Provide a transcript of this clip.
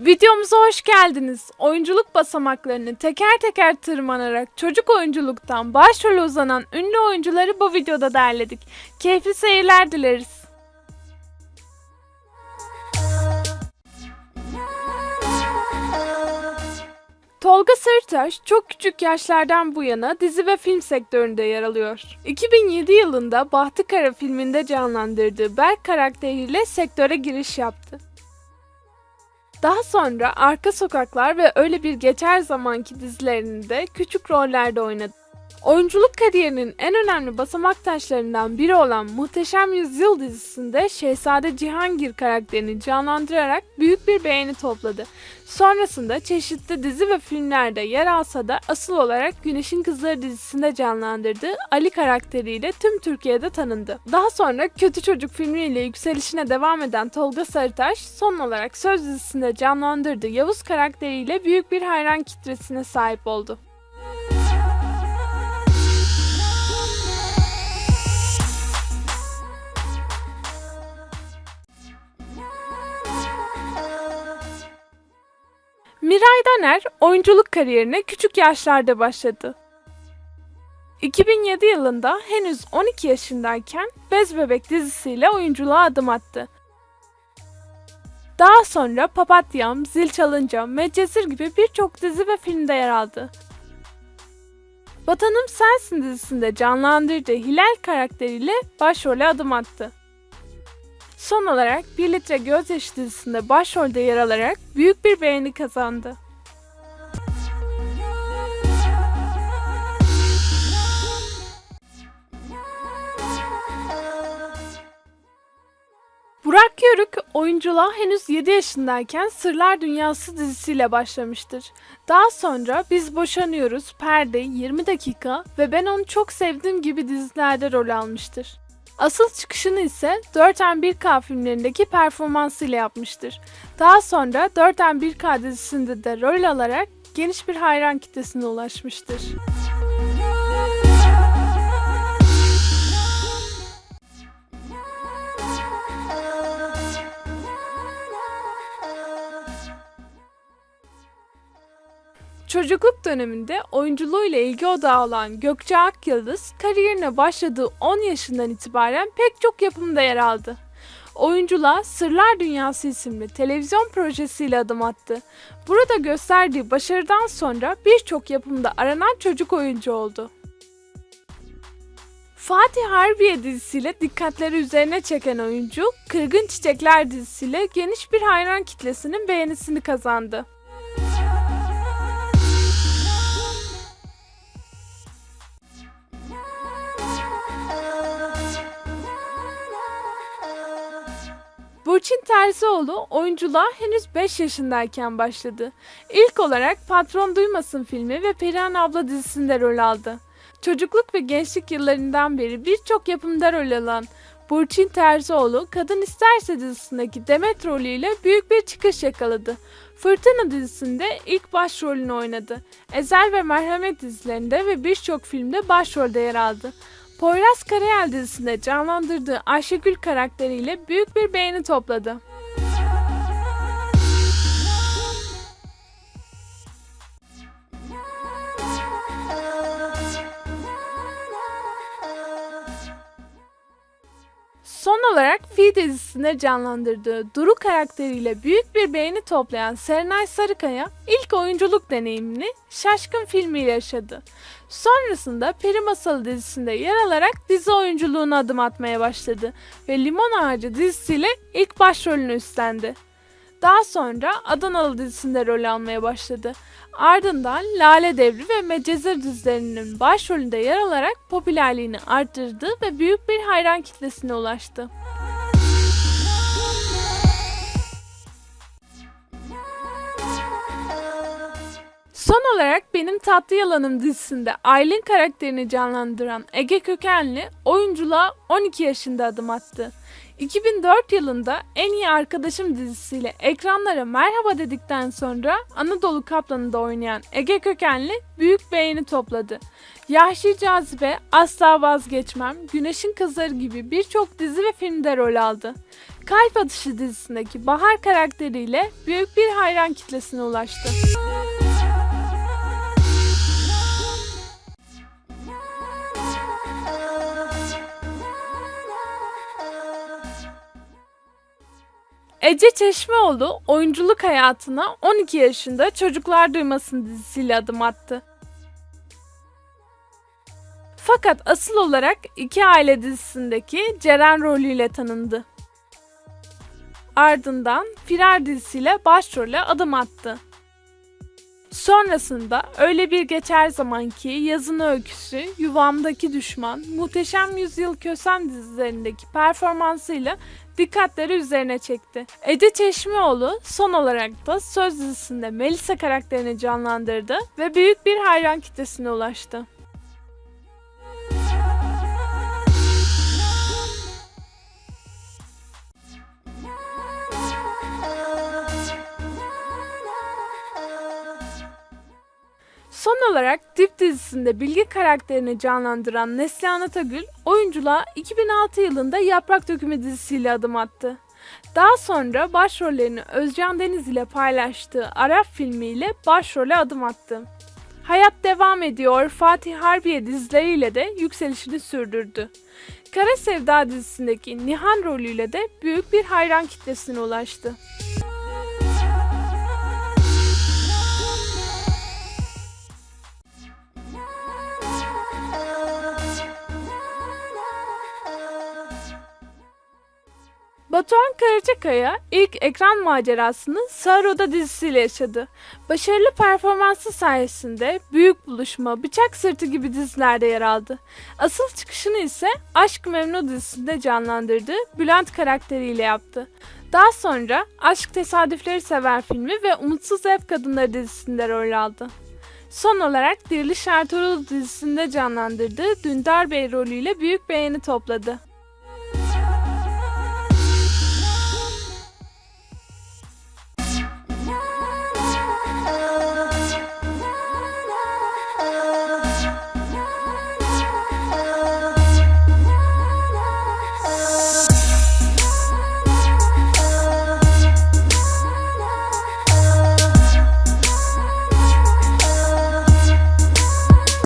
Videomuza hoş geldiniz. Oyunculuk basamaklarını teker teker tırmanarak çocuk oyunculuktan başrole uzanan ünlü oyuncuları bu videoda derledik. Keyifli seyirler dileriz. Tolga Sarıtaş çok küçük yaşlardan bu yana dizi ve film sektöründe yer alıyor. 2007 yılında Bahtı Kara filminde canlandırdığı Berk karakteriyle sektöre giriş yaptı. Daha sonra Arka Sokaklar ve Öyle Bir Geçer Zamanki dizilerinde küçük rollerde oynadı. Oyunculuk kariyerinin en önemli basamak taşlarından biri olan Muhteşem Yüzyıl dizisinde Şehzade Cihangir karakterini canlandırarak büyük bir beğeni topladı. Sonrasında çeşitli dizi ve filmlerde yer alsa da asıl olarak Güneşin Kızları dizisinde canlandırdığı Ali karakteriyle tüm Türkiye'de tanındı. Daha sonra Kötü Çocuk filmiyle yükselişine devam eden Tolga Sarıtaş son olarak Söz dizisinde canlandırdığı Yavuz karakteriyle büyük bir hayran kitlesine sahip oldu. Miray Daner oyunculuk kariyerine küçük yaşlarda başladı. 2007 yılında henüz 12 yaşındayken Bez Bebek dizisiyle oyunculuğa adım attı. Daha sonra Papatyam, Zil Çalınca, Medcezir gibi birçok dizi ve filmde yer aldı. Vatanım Sensin dizisinde canlandırdığı Hilal karakteriyle başrole adım attı. Son olarak 1 litre gözyaşı dizisinde başrolde yer alarak büyük bir beğeni kazandı. Burak Yörük oyunculuğa henüz 7 yaşındayken Sırlar Dünyası dizisiyle başlamıştır. Daha sonra Biz Boşanıyoruz, Perde, 20 dakika ve Ben Onu Çok Sevdim gibi dizilerde rol almıştır. Asıl çıkışını ise 4M1K filmlerindeki performansıyla yapmıştır. Daha sonra 4M1K dizisinde de rol alarak geniş bir hayran kitlesine ulaşmıştır. Çocukluk döneminde oyunculuğuyla ilgi odağı olan Gökçe Akyıldız, kariyerine başladığı 10 yaşından itibaren pek çok yapımda yer aldı. Oyunculuğa Sırlar Dünyası isimli televizyon projesiyle adım attı. Burada gösterdiği başarıdan sonra birçok yapımda aranan çocuk oyuncu oldu. Fatih Harbiye dizisiyle dikkatleri üzerine çeken oyuncu, Kırgın Çiçekler dizisiyle geniş bir hayran kitlesinin beğenisini kazandı. Burçin Terzioğlu oyunculuğa henüz 5 yaşındayken başladı. İlk olarak Patron Duymasın filmi ve Perihan Abla dizisinde rol aldı. Çocukluk ve gençlik yıllarından beri birçok yapımda rol alan Burçin Terzioğlu, Kadın İsterse dizisindeki Demet rolüyle büyük bir çıkış yakaladı. Fırtına dizisinde ilk başrolünü oynadı. Ezel ve Merhamet dizilerinde ve birçok filmde başrolde yer aldı. Poyraz Karayel dizisinde canlandırdığı Ayşegül karakteriyle büyük bir beğeni topladı. Son olarak Fi dizisinde canlandırdığı Duru karakteriyle büyük bir beğeni toplayan Serenay Sarıkaya ilk oyunculuk deneyimini Şaşkın filmiyle yaşadı. Sonrasında Peri Masalı dizisinde yer alarak dizi oyunculuğuna adım atmaya başladı ve Limon Ağacı dizisiyle ilk başrolünü üstlendi. Daha sonra Adanalı dizisinde rol almaya başladı. Ardından Lale Devri ve Medcezir dizilerinin başrolünde yer alarak popülerliğini arttırdı ve büyük bir hayran kitlesine ulaştı. Son olarak Benim Tatlı Yalanım dizisinde Aylin karakterini canlandıran Ege Kökenli oyunculuğa 12 yaşında adım attı. 2004 yılında En İyi Arkadaşım dizisiyle ekranlara merhaba dedikten sonra Anadolu Kaplanı'nda oynayan Ege Kökenli büyük beğeni topladı. Yahşi Cazibe, Asla Vazgeçmem, Güneşin Kızları gibi birçok dizi ve filmde rol aldı. Kalp Atışı dizisindeki Bahar karakteriyle büyük bir hayran kitlesine ulaştı. Ece Çeşmeoğlu oyunculuk hayatına 12 yaşında Çocuklar Duymasın dizisiyle adım attı. Fakat asıl olarak iki aile dizisindeki Ceren rolüyle tanındı. Ardından Firar dizisiyle başrole adım attı. Sonrasında Öyle Bir Geçer Zamanki, Yazın Öyküsü, Yuvamdaki Düşman, Muhteşem Yüzyıl Kösem dizilerindeki performansıyla dikkatleri üzerine çekti. Ece Çeşmeoğlu son olarak da Söz dizisinde Melisa karakterini canlandırdı ve büyük bir hayran kitlesine ulaştı. Son olarak Dip dizisinde Bilge karakterini canlandıran Neslihan Atagül, oyunculuğa 2006 yılında Yaprak Dökümü dizisiyle adım attı. Daha sonra başrollerini Özcan Deniz ile paylaştığı Arap filmiyle başrole adım attı. Hayat devam ediyor Fatih Harbiye dizileriyle de yükselişini sürdürdü. Kara Sevda dizisindeki Nihan rolüyle de büyük bir hayran kitlesine ulaştı. Batuhan Karacakaya ilk ekran macerasını Sağır Oda dizisiyle yaşadı. Başarılı performansı sayesinde Büyük Buluşma, Bıçak Sırtı gibi dizilerde yer aldı. Asıl çıkışını ise Aşk Memnu dizisinde canlandırdığı Bülent karakteriyle yaptı. Daha sonra Aşk Tesadüfleri Sever filmi ve Umutsuz Ev Kadınları dizisinde rol aldı. Son olarak Diriliş Ertuğrul dizisinde canlandırdığı Dündar Bey rolüyle büyük beğeni topladı.